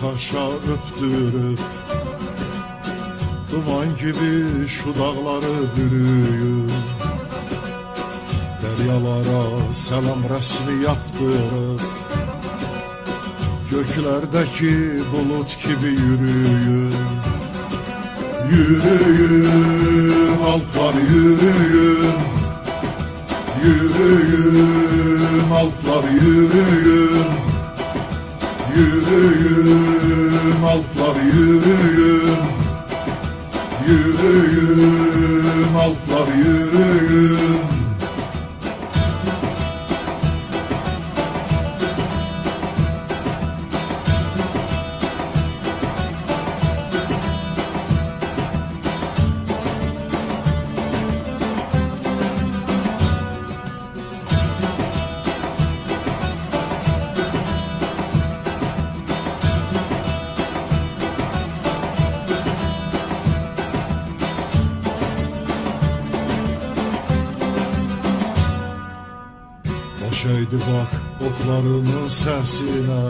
taşa öptürüp Duman gibi şu dağları bürüyüp Deryalara selam resmi yaptırıp Göklerdeki bulut gibi yürüyün Yürüyün alplar yürüyün Yürüyün alplar yürüyün Yürüyün alplar yürüyün Yürüyün alplar yürüyün Boşaydı bak oklarının sesine.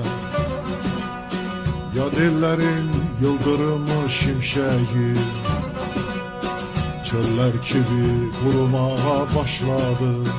Ya dillerin yıldırımı şimşeği. Çöller gibi kurumaya başladı